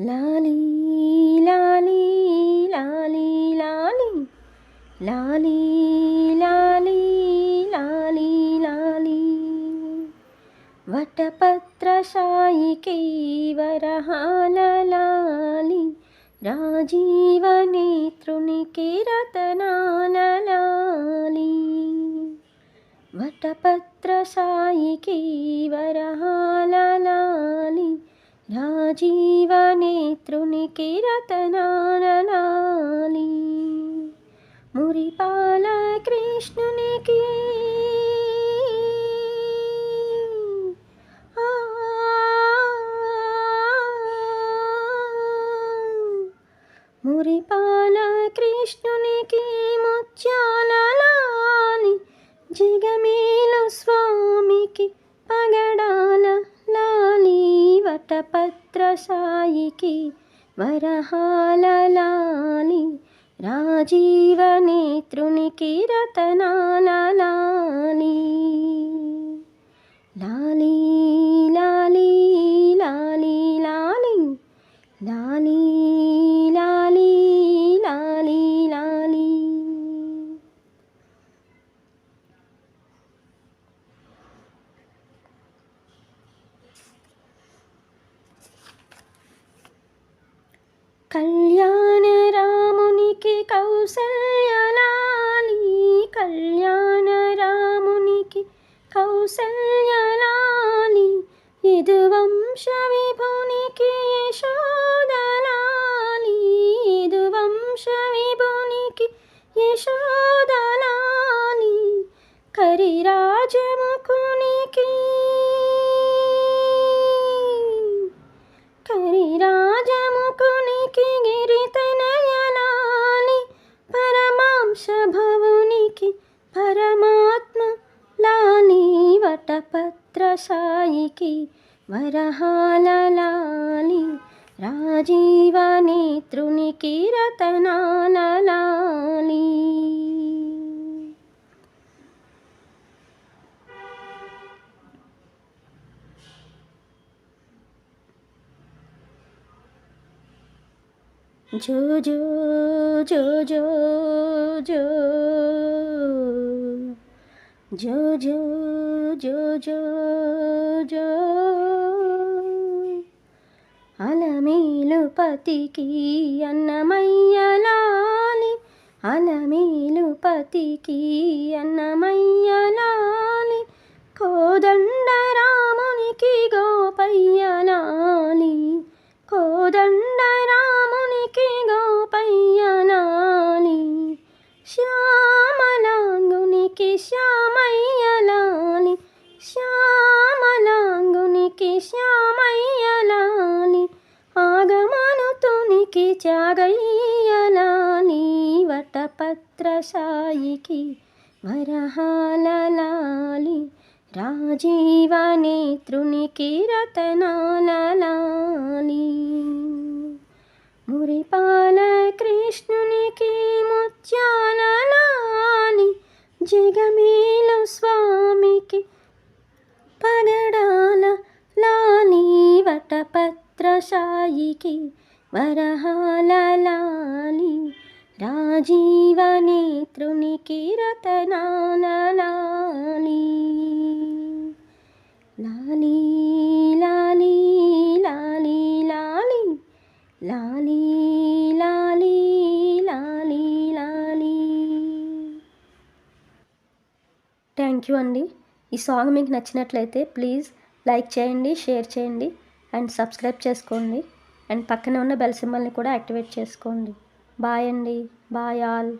ലാലി ലാലി ലാലി ലാലി. ലാലി ലാലി ലാലി ലാലി. വട്ടപത്രശായി കൈവരഹാലാലി രാജീവനേതൃണിക്ക് രതനാലാലി വട്ടപത്രശായി കൈവരഹാലാലി నా జీవనేత్రునికి రతనాలి మురిపాల కృష్ణునికి మురిపాల కృష్ణునికి ముత్యా తాళపత్రసాయికి వరహాలలాలి రాజీవనేత్రునికి రతనాలలాలి లాలీ కళ్యాణ రామునికి కౌసల్యలాలి కళ్యాణ రామునికి కౌసల్యలాలి. ఇదు వంశ విభునికి యశోదలాలి ఇదు వంశ విభునికి యశోదలాలి. కరిరాజముకు वरहलानी राजीवने तृणी की रतनाो जो जो जो जो। జో జో జో జో జో. అలమేలు పతికి అన్నమయ్యలాలి. అలమేలు పతికి అన్నమయ్యలాలి. కోదండ రామునికి గోపయ్యలాలి. पत्रशाकी वरः ललानि राजीवनेत्रुकी रतना लाली मुरिपालकृष्णुकी मुच्या लि जगमेलु स्वामीके पगडाललानि రాజీవ నేత్రునికి రతనాల లాలి లాలి లాలి లాలి. లాలి లాలి లాలి లాలి. లాలి థ్యాంక్ యూ అండి. ఈ సాంగ్ మీకు నచ్చినట్లయితే ప్లీజ్ లైక్ చేయండి షేర్ చేయండి అండ్ సబ్స్క్రైబ్ చేసుకోండి. అండ్ పక్కనే ఉన్న బెల్ సింబల్ని కూడా యాక్టివేట్ చేసుకోండి. బాయ్ అండి. Bye all.